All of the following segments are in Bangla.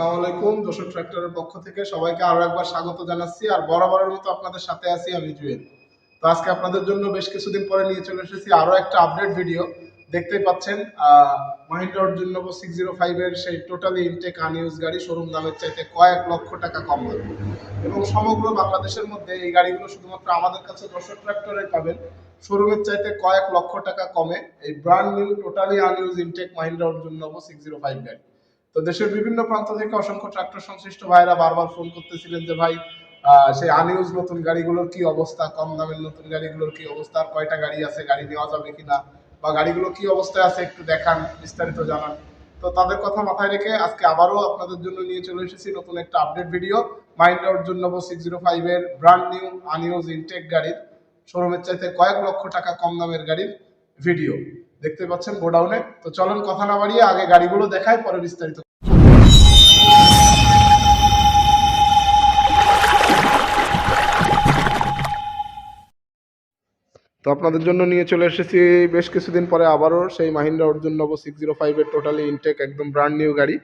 আসসালামু আলাইকুম, যশোর ট্র্যাক্টরের পক্ষ থেকে সবাইকে আরও একবার স্বাগত জানাচ্ছি। আর বরাবরের মতো আপনাদের সাথে আছি আমি জুয়েল। তো আজকে আপনাদের জন্য বেশ কিছুদিন পরে নিয়ে চলে এসেছি আরও একটা আপডেট ভিডিও দেখতেই পাচ্ছেন Mahindra Arjun Novo six zero ফাইভের সেই টোটালি ইনটেক আনইউজ গাড়ি শোরুম দামের চাইতে কয়েক লক্ষ টাকা কম দামে। এবং সমগ্র বাংলাদেশের মধ্যে এই গাড়িগুলো শুধুমাত্র আমাদের কাছে যশোর ট্র্যাক্টরে পাবেন। শোরুমের চাইতে কয়েক লক্ষ টাকা কমে এই brand new totally unused intact Mahindra Arjun Novo six zero five গাড়ি। তো দেশের বিভিন্ন প্রান্ত থেকে অসংখ্য ট্রাক্টর সংশ্লিষ্ট ভাইরা বারবার ফোন করতেছিলেন যে, ভাই সেই আনইউজ নতুন গাড়িগুলোর কি অবস্থা? কম দামের নতুন গাড়িগুলোর কি অবস্থা? কয়টা গাড়ি আছে? গাড়ি নেওয়া যাবে কিনা? বা গাড়িগুলো কি অবস্থায় আছে? একটু দেখান, বিস্তারিত জানান। তো তাদের কথা মাথায় রেখে আজকে আবারও আপনাদের জন্য নিয়ে চলে এসেছি নতুন একটা update video Mahindra Arjun Novo six zero ফাইভের ব্র্যান্ড নিউ আনইউজ ইনটেক গাড়ির শোরুমের চাইতে কয়েক লক্ষ টাকা কম দামের গাড়ির ভিডিও দেখতে পাচ্ছেন গোডাউনে। তো চলুন, কথা না বাড়িয়ে আগে গাড়িগুলো দেখায় পরে বিস্তারিত তো আপনাদের জন্য নিয়ে চলে এসেছি বেশ কিছুদিন পরে আবারও সেই Mahindra Arjun Novo six zero ফাইভের টোটালি ইনটেক একদম ব্র্যান্ড নিউ গাড়ি।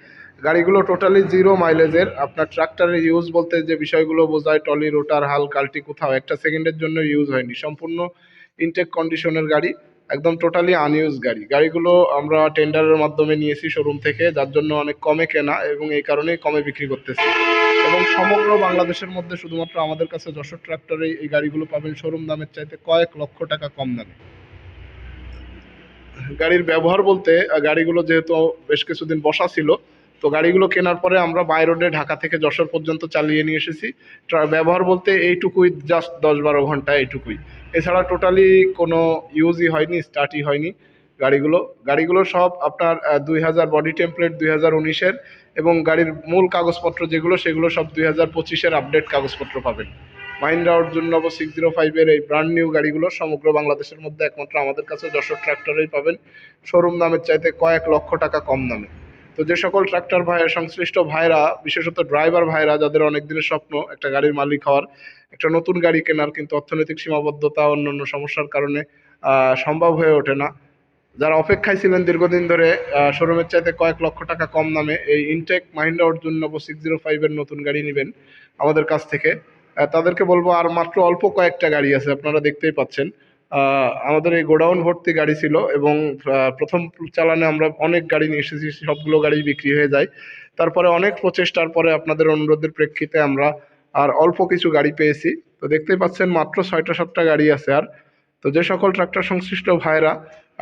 গাড়িগুলো টোটালি জিরো মাইলেজের আপনার ট্রাক্টারের ইউজ বলতে যে বিষয়গুলো বোঝায় টলি রোটার, হাল, কালটি কোথাও, একটা সেকেন্ডের জন্য ইউজ হয়নি। সম্পূর্ণ ইনটেক কন্ডিশনের গাড়ি। একদম টোটালি আনইউজ গাড়ি। গাড়িগুলো আমরা টেন্ডারের মাধ্যমে নিয়েছি শোরুম থেকে, যার জন্য অনেক কমে কেনা এবং এই কারণেই কমে বিক্রি করতেছি। এবং সমগ্র বাংলাদেশের মধ্যে শুধুমাত্র আমাদের কাছে যশোর ট্রাক্টরে এই গাড়িগুলো পাবেন শোরুম দামের চাইতে কয়েক লক্ষ টাকা কম দামে। গাড়ির ব্যবহার বলতে গাড়িগুলো যেহেতু বেশ কিছুদিন বসা ছিল তো গাড়িগুলো কেনার পরে আমরা বাই রোডে ঢাকা থেকে যশোর পর্যন্ত চালিয়ে নিয়ে এসেছি। ব্যবহার বলতে এইটুকুই জাস্ট দশ বারো ঘণ্টা এইটুকুই। এছাড়া টোটালি কোনো ইউজই হয়নি স্টার্টই হয়নি গাড়িগুলো। গাড়িগুলো সব আপনার দুই হাজার বডি টেমপ্লেট দুই হাজার উনিশের এবং গাড়ির মূল কাগজপত্র যেগুলো, সেগুলো সব দুই হাজার পঁচিশের আপডেট কাগজপত্র পাবেন। Mahindra Arjun Novo six zero ফাইভের এই ব্র্যান্ড নিউ গাড়িগুলো সমগ্র বাংলাদেশের মধ্যে একমাত্র আমাদের কাছে যশোর ট্র্যাক্টরেই পাবেন। শোরুম দামের চাইতে কয়েক লক্ষ টাকা কম দামে। তো যে সকল ট্রাক্টর ভাই, সংশ্লিষ্ট ভাইরা, বিশেষত ড্রাইভার ভাইরা, যাদের অনেক দিনের স্বপ্ন একটা গাড়ির মালিক হওয়ার, একটা নতুন গাড়ি কেনার কিন্তু অর্থনৈতিক সীমাবদ্ধতা, অন্যান্য সমস্যার কারণে সম্ভব হয়ে ওঠে না। যারা অপেক্ষায় ছিলেন দীর্ঘদিন ধরে শোরুমের চাইতে কয়েক লক্ষ টাকা কম দামে এই intact Mahindra Arjun Novo six zero ফাইভের নতুন গাড়ি নেবেন আমাদের কাছ থেকে। তাদেরকে বলব, আর মাত্র অল্প কয়েকটা গাড়ি আছে, আপনারা দেখতেই পাচ্ছেন। আমাদের এই গোডাউন ভর্তি গাড়ি ছিল এবং প্রথম চালানে আমরা অনেক গাড়ি নিয়ে এসেছি, সবগুলো গাড়ি বিক্রি হয়ে যায়। তারপরে অনেক প্রচেষ্টার পরে আপনাদের অনুরোধের প্রেক্ষিতে আমরা আর অল্প কিছু গাড়ি পেয়েছি। তো দেখতেই পাচ্ছেন মাত্র ছয়টা সাতটা গাড়ি আছে আর। তো যে সকল ট্রাক্টর সংশ্লিষ্ট ভাইরা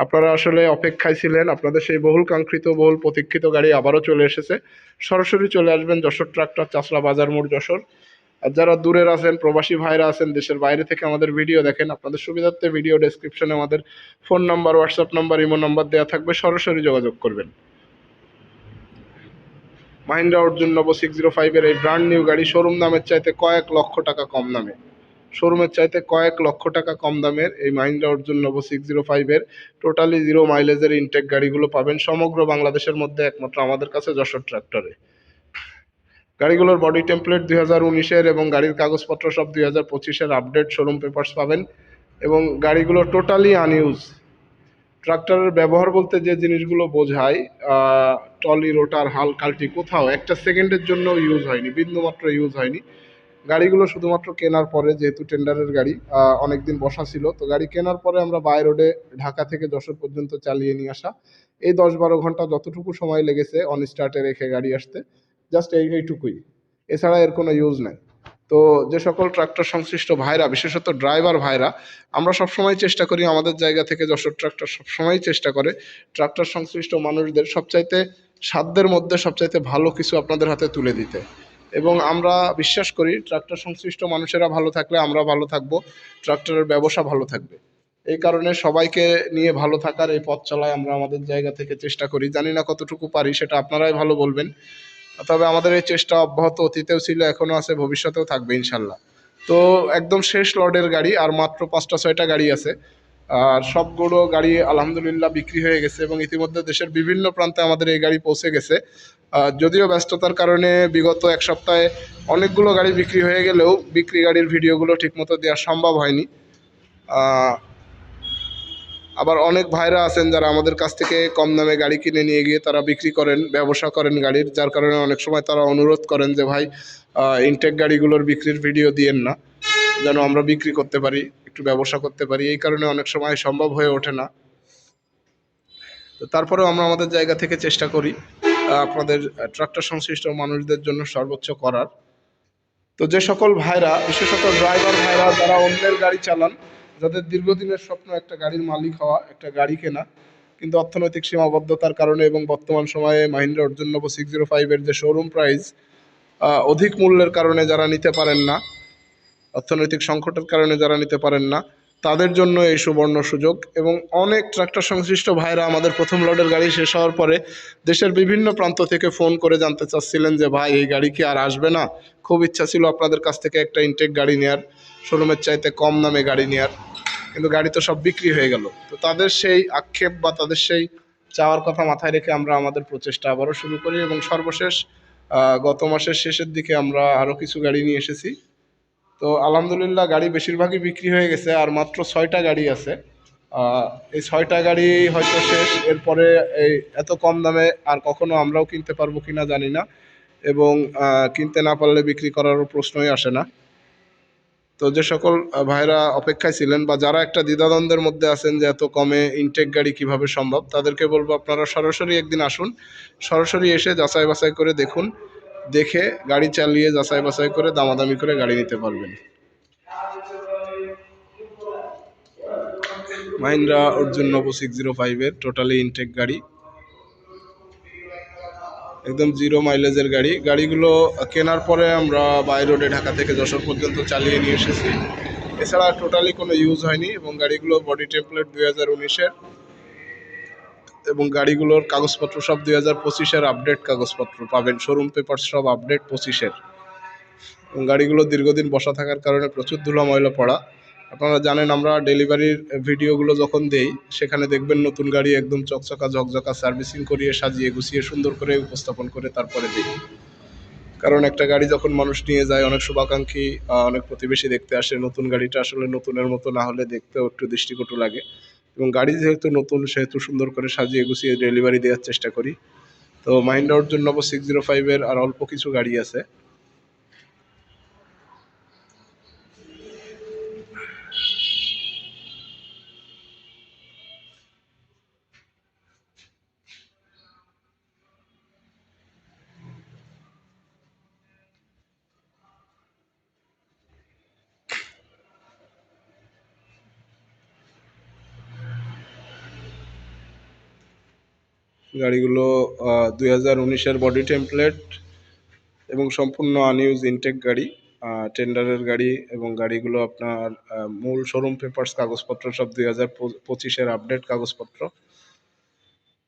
আপনারা আসলে অপেক্ষায় ছিলেন, আপনাদের সেই বহুল কাঙ্ক্ষিত, বহুল প্রতীক্ষিত গাড়ি আবারও চলে এসেছে। সরাসরি চলে আসবেন যশোর ট্রাক্টর চাষলা বাজার মোড় যশোর। আর যারা দূরের আছেন, প্রবাসী ভাইরা আছেন, দেশের বাইরে থেকে আমাদের ভিডিও দেখেন, আপনাদের সুবিধার্থে ভিডিও ডেসক্রিপশনে আমাদের phone number WhatsApp number imo number দেওয়া থাকবে, সরাসরি যোগাযোগ করবেন। Mahindra Arjun Novo six zero ফাইভের এই ব্র্যান্ড নিউ গাড়ি শোরুম দামের চাইতে কয়েক লক্ষ টাকা কম দামে। শোরুমের চাইতে কয়েক লক্ষ টাকা কম দামের এই Mahindra Arjun Novo six zero ফাইভের টোটালি জিরো মাইলেজের ইনটেক গাড়িগুলো পাবেন সমগ্র বাংলাদেশের মধ্যে, একমাত্র আমাদের কাছে যশোর ট্রাক্টরে গাড়িগুলোর বডি টেমপ্লেট দুই হাজার উনিশের এবং গাড়ির কাগজপত্র সব দুই হাজার পঁচিশের আপডেট শোরুম পেপার্স পাবেন এবং গাড়িগুলো টোটালি আনইউজ ট্রাক্টরের ব্যবহার বলতে যে জিনিসগুলো বোঝায় টলি রোটার হাল কালটি কোথাও একটা সেকেন্ডের জন্য ইউজ হয়নি, বিন্দুমাত্র ইউজ হয়নি। গাড়িগুলো শুধুমাত্র কেনার পরে, যেহেতু টেন্ডারের গাড়ি অনেক দিন বসা ছিল, তো গাড়ি কেনার পরে আমরা বাই রোডে ঢাকা থেকে যশোর পর্যন্ত চালিয়ে নিয়ে আসা। এই দশ বারো ঘণ্টা যতটুকু সময় লেগেছে অন স্টার্টে রেখে গাড়ি আসতে। জাস্ট এই এইটুকুই। এছাড়া এর কোনো ইউজ নাই। তো যে সকল ট্রাক্টর সংশ্লিষ্ট ভাইরা, বিশেষত ড্রাইভার ভাইরা, আমরা সবসময় চেষ্টা করি আমাদের জায়গা থেকে যশোর ট্রাক্টর সবসময় চেষ্টা করে ট্রাক্টর সংশ্লিষ্ট মানুষদের সবচাইতে সাধ্যের মধ্যে সবচাইতে ভালো কিছু আপনাদের হাতে তুলে দিতে। এবং আমরা বিশ্বাস করি ট্রাক্টর সংশ্লিষ্ট মানুষেরা ভালো থাকলে আমরা ভালো থাকব ট্রাক্টরের ব্যবসা ভালো থাকবে। এই কারণে সবাইকে নিয়ে ভালো থাকার এই পথ চলায় আমরা আমাদের জায়গা থেকে চেষ্টা করি। জানি না কতটুকু পারি, সেটা আপনারাই ভালো বলবেন। তবে আমাদের এই চেষ্টা অব্যাহত অতীতেও ছিল এখনও আছে, ভবিষ্যতেও থাকবে ইনশাল্লাহ। তো একদম শেষ লডের গাড়ি, আর মাত্র পাঁচটা, ছয়টা গাড়ি আছে। আর সবগুলো গাড়ি আলহামদুলিল্লাহ বিক্রি হয়ে গেছে এবং ইতিমধ্যে দেশের বিভিন্ন প্রান্তে আমাদের এই গাড়ি পৌঁছে গেছে। যদিও ব্যস্ততার কারণে বিগত এক সপ্তাহে অনেকগুলো গাড়ি বিক্রি হয়ে গেলেও বিক্রি গাড়ির ভিডিওগুলো ঠিকমতো দেওয়া সম্ভব হয়নি। আবার অনেক ভাইরা আছেন যারা আমাদের কাছ থেকে কম দামে গাড়ি কিনে নিয়ে গিয়ে তারা বিক্রি করেন, ব্যবসা করেন গাড়ির, যার কারণে অনেক সময় তারা অনুরোধ করেন যে, ভাই ইনটেক গাড়িগুলোর বিক্রির ভিডিও দিয়েন না, যেন আমরা বিক্রি করতে পারি, একটু ব্যবসা করতে পারি। এই কারণে অনেক সময় সম্ভব হয়ে ওঠে না। তো তারপরেও আমরা আমাদের জায়গা থেকে চেষ্টা করি আপনাদের ট্রাক্টর সংশ্লিষ্ট মানুষদের জন্য সর্বোচ্চ করার। তো যে সকল ভাইরা, বিশেষত ড্রাইভার ভাইরা, যারা অন্যের গাড়ি চালান যাদের দীর্ঘদিনের স্বপ্ন একটা গাড়ির মালিক হওয়া, একটা গাড়ি কেনা, কিন্তু অর্থনৈতিক সীমাবদ্ধতার কারণে এবং বর্তমান সময়ে Mahindra Arjun Novo six zero ফাইভের যে শোরুম প্রাইস অধিক মূল্যের কারণে যারা নিতে পারেন না, অর্থনৈতিক সংকটের কারণে যারা নিতে পারেন না তাদের জন্য এই সুবর্ণ সুযোগ এবং অনেক ট্রাক্টর সংশ্লিষ্ট ভাইরা আমাদের প্রথম লটের গাড়ি শেষ হওয়ার পরে দেশের বিভিন্ন প্রান্ত থেকে ফোন করে জানতে চাচ্ছিলেন যে, ভাই, এই গাড়ি কি আর আসবে না? খুব ইচ্ছা ছিল আপনাদের কাছ থেকে একটা ইনটেক গাড়ি নেওয়ার শোরুমের চাইতে কম দামে গাড়ি নেওয়ার কিন্তু গাড়ি তো সব বিক্রি হয়ে গেল। তো তাদের সেই আক্ষেপ বা তাদের সেই চাওয়ার কথা মাথায় রেখে আমরা আমাদের প্রচেষ্টা আবারও শুরু করি এবং সর্বশেষ গত মাসের শেষের দিকে আমরা আরও কিছু গাড়ি নিয়ে এসেছি। তো আলহামদুলিল্লাহ গাড়ি বেশিরভাগই বিক্রি হয়ে গেছে, আর মাত্র ছয়টা গাড়ি আছে। এই ছয়টা গাড়ি হয়তো শেষ, এরপরে এই এত কম দামে আর কখনো আমরাও কিনতে পারব কিনা জানি না, এবং কিনতে না পারলে বিক্রি করারও প্রশ্নই আসে না। তো যে সকল ভাইরা অপেক্ষায় ছিলেন বা যারা একটা দ্বিধাদ্বন্দ্বের মধ্যে আছেন যে এত কমে ইনটেক গাড়ি কীভাবে সম্ভব, তাদেরকে বলব আপনারা সরাসরি একদিন আসুন, সরাসরি এসে যাচাই বাছাই করে দেখুন। দেখে গাড়ি চালিয়ে যাচাই বাছাই করে দামাদামি করে গাড়ি নিতে পারবেন। Mahindra Arjun Novo six zero ফাইভের টোটালি ইনটেক গাড়ি। একদম জিরো মাইলেজের গাড়ি। গাড়িগুলো কেনার পরে আমরা বাই রোডে ঢাকা থেকে যশোর পর্যন্ত চালিয়ে নিয়ে এসেছি। এছাড়া টোটালি কোনো ইউজ হয়নি এবং গাড়িগুলো বডি টেমপ্লেট দুই হাজার উনিশের। এবং গাড়িগুলোর কাগজপত্র সব দুই হাজার পঁচিশের আপডেট কাগজপত্র পাবেন। শোরুম পেপার সব আপডেট পঁচিশের। গাড়িগুলো দীর্ঘদিন বসা থাকার কারণে প্রচুর ধুলা ময়লা পড়া। আপনারা জানেন, আমরা ডেলিভারির ভিডিওগুলো যখন দেই, সেখানে দেখবেন নতুন গাড়ি একদম চকচকা, ঝকঝকা সার্ভিসিং করিয়ে সাজিয়ে গুছিয়ে সুন্দর করে উপস্থাপন করে তারপরে দিই। কারণ একটা গাড়ি যখন মানুষ নিয়ে যায়, অনেক শুভাকাঙ্ক্ষী অনেক প্রতিবেশী দেখতে আসে, নতুন গাড়িটা আসলে নতুনের মতো না হলে দেখতেও একটু দৃষ্টিকটু লাগে। এবং গাড়ি যেহেতু নতুন, সেহেতু সুন্দর করে সাজিয়ে গুছিয়ে ডেলিভারি দেওয়ার চেষ্টা করি। তো মাহিন্দ্রা জন্য নব সিক্স জিরো ফাইভের আর অল্প কিছু গাড়ি আছে। গাড়িগুলো দুই হাজার উনিশের বডি টেমপ্লেট এবং সম্পূর্ণ আনইউজ ইনটেক গাড়ি টেন্ডারের গাড়ি এবং গাড়িগুলো আপনার মূল শোরুম পেপারস কাগজপত্র সব দুই হাজার পঁচিশের আপডেট কাগজপত্র।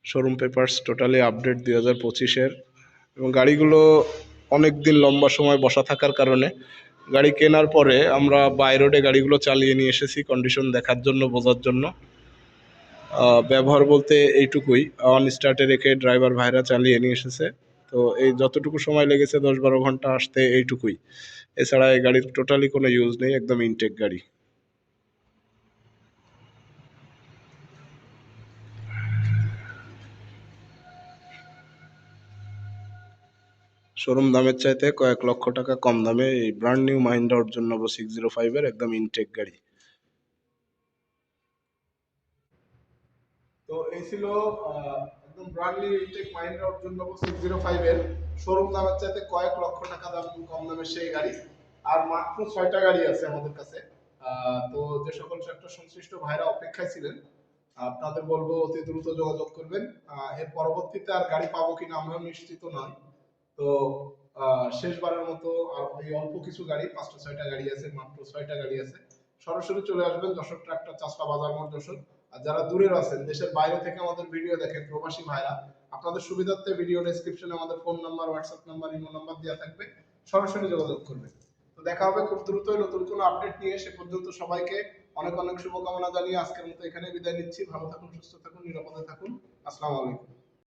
শোরুম পেপারস টোটালি আপডেট দুই হাজার পঁচিশের। এবং গাড়িগুলো অনেক দিন লম্বা সময় বসা থাকার কারণে গাড়ি কেনার পরে আমরা বাই রোডে গাড়িগুলো চালিয়ে নিয়ে এসেছি কন্ডিশন দেখার জন্য, বোঝার জন্য। ব্যবহার বলতে এইটুকুই। অন স্টার্টে রেখে ড্রাইভার ভাইরা চালিয়ে নিয়ে এসেছে। তো এই যতটুকু সময় লেগেছে দশ বারো ঘণ্টা আসতে এইটুকুই। এছাড়া এই গাড়ির টোটালি কোনো ইউজ নেই, একদম ইনটেক গাড়ি। শোরুম দামের চাইতে কয়েক লক্ষ টাকা কম দামে এই brand new Mahindra Arjun Novo six zero ফাইভের একদম ইনটেক গাড়ি। তো এই ছিল একদম brand new intact Mahindra Arjun Novo six showroom দামের চাইতে কয়েক লক্ষ টাকা, দাম কম দামের সেই গাড়ি। আর মাত্র ছয়টা গাড়ি আছে আমাদের কাছে। তো যে সকল ট্রাক্টর সংশ্লিষ্ট ভাইরা অপেক্ষায় ছিলেন, আপনাদের বলব অতি দ্রুত যোগাযোগ করবেন। এর পরবর্তীতে আর গাড়ি পাবো কিনা আমরাও নিশ্চিত নয় তো শেষবারের মতো আর ওই অল্প কিছু গাড়ি, পাঁচটা ছয়টা গাড়ি আছে, মাত্র ছয়টা গাড়ি আছে। সরাসরি চলে আসবেন যশোর ট্রাক্টর চাষটা বাজার মোড় যশোর। আর যারা দূরের আছেন, দেশের বাইরে থেকে আমাদের ভিডিও দেখেন, প্রবাসী ভাইরা, আপনাদের সুবিধার্থে ভিডিও ডেসক্রিপশনে আমাদের phone number WhatsApp number imo number দেওয়া থাকবে। সরাসরি যোগাযোগ করবেন। তো দেখা হবে খুব দ্রুতই নতুন কোনো আপডেট নিয়ে, সে পর্যন্ত সবাইকে অনেক অনেক শুভকামনা জানিয়ে আজকের মতো এখানে বিদায় নিচ্ছি। ভালো থাকুন, সুস্থ থাকুন, নিরাপদে থাকুন। আসসালামু আলাইকুম।